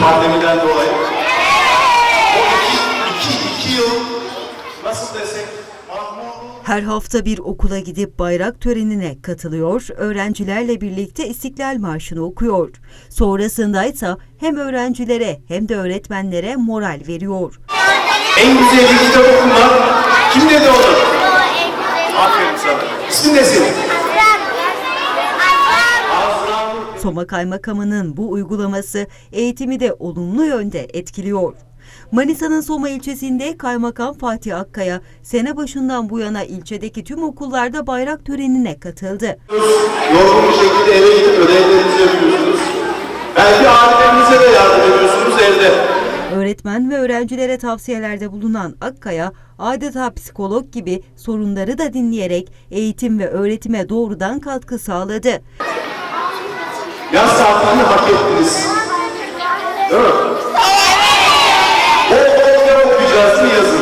pandemiden dolayı. O iki, iki, iki yıl nasıl desek mahmur Her hafta bir okula gidip bayrak törenine katılıyor, öğrencilerle birlikte İstiklal Marşı'nı okuyor. Sonrasında ise hem öğrencilere hem de öğretmenlere moral veriyor. En güzeli kitap okumak. Kim dedi onu? Aferin sana. İsmin ne senin? Soma Kaymakamı'nın bu uygulaması eğitimi de olumlu yönde etkiliyor. Manisa'nın Soma ilçesinde Kaymakam Fatih Akkaya sene başından bu yana ilçedeki tüm okullarda bayrak törenine katıldı. Yorgun bir şekilde eve gidip ödevlerinizi yapıyorsunuz. Belki ailelerinize de yardım ediyorsunuz evde. Öğretmen ve öğrencilere tavsiyelerde bulunan Akkaya, adeta psikolog gibi sorunları da dinleyerek eğitim ve öğretime doğrudan katkı sağladı. Yaz saatlerini hak ettiniz. Değil mi? Bol bol kitap yazın?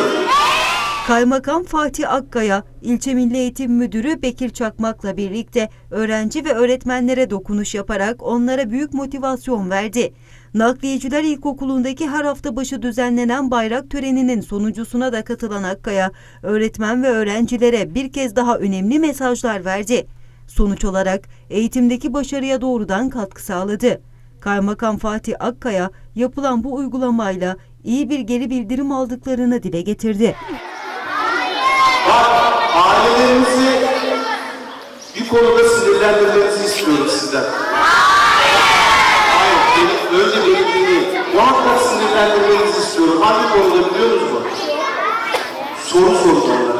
Kaymakam Fatih Akkaya, ilçe Milli Eğitim Müdürü Bekir Çakmak'la birlikte öğrenci ve öğretmenlere dokunuş yaparak onlara büyük motivasyon verdi. Nakliyeciler İlkokulu'ndaki her hafta başı düzenlenen bayrak töreninin sonuncusuna da katılan Akkaya, öğretmen ve öğrencilere bir kez daha önemli mesajlar verdi. Sonuç olarak eğitimdeki başarıya doğrudan katkı sağladı. Kaymakam Fatih Akkaya yapılan bu uygulamayla iyi bir geri bildirim aldıklarını dile getirdi. Bak ailelerinizi bir konuda sinirlendirmenizi istiyorum sizden. Hayır, beni, önce beni dinleyin. Muhakkak sinirlendirmenizi istiyorum. Hangi konuda biliyor musunuz? Soru sorun.